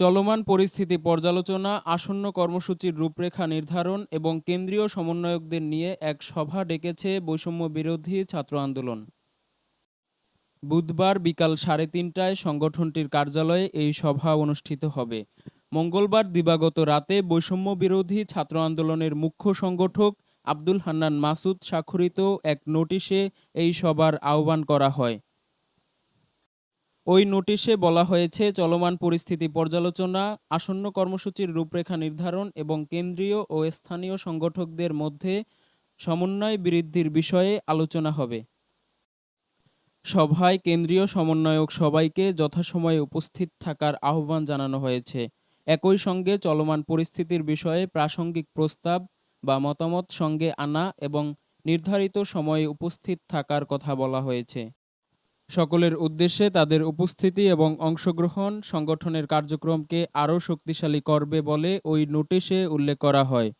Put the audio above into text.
চলমান পরিস্থিতি পর্যালোচনা, আসন্ন কর্মসূচির রূপরেখা নির্ধারণ এবং কেন্দ্রীয় সমন্বয়কদের নিয়ে এক সভা ডেকেছে বৈষম্য বিরোধী ছাত্র আন্দোলন। বুধবার বিকাল সাড়ে তিনটায় সংগঠনটির কার্যালয়ে এই সভা অনুষ্ঠিত হবে। মঙ্গলবার দিবাগত রাতে বৈষম্য বিরোধী ছাত্র আন্দোলনের মুখ্য সংগঠক আব্দুল হান্নান মাসুদ স্বাক্ষরিত এক নোটিশে এই সভার আহ্বান করা হয়। ওই নোটিশে বলা হয়েছে, চলমান পরিস্থিতি পর্যালোচনা, আসন্ন কর্মসূচির রূপরেখা নির্ধারণ এবং কেন্দ্রীয় ও স্থানীয় সংগঠকদের মধ্যে সমন্বয় বৃদ্ধির বিষয়ে আলোচনা হবে। সভায় কেন্দ্রীয় সমন্বয়ক সবাইকে যথাসময়ে উপস্থিত থাকার আহ্বান জানানো হয়েছে। একই সঙ্গে চলমান পরিস্থিতির বিষয়ে প্রাসঙ্গিক প্রস্তাব বা মতামত সঙ্গে আনা এবং নির্ধারিত সময়ে উপস্থিত থাকার কথা বলা হয়েছে। সকলের উদ্দেশ্যে তাদের উপস্থিতি এবং অংশগ্রহণ সংগঠনের কার্যক্রমকে আরও শক্তিশালী করবে বলে ওই নোটিশে উল্লেখ করা হয়।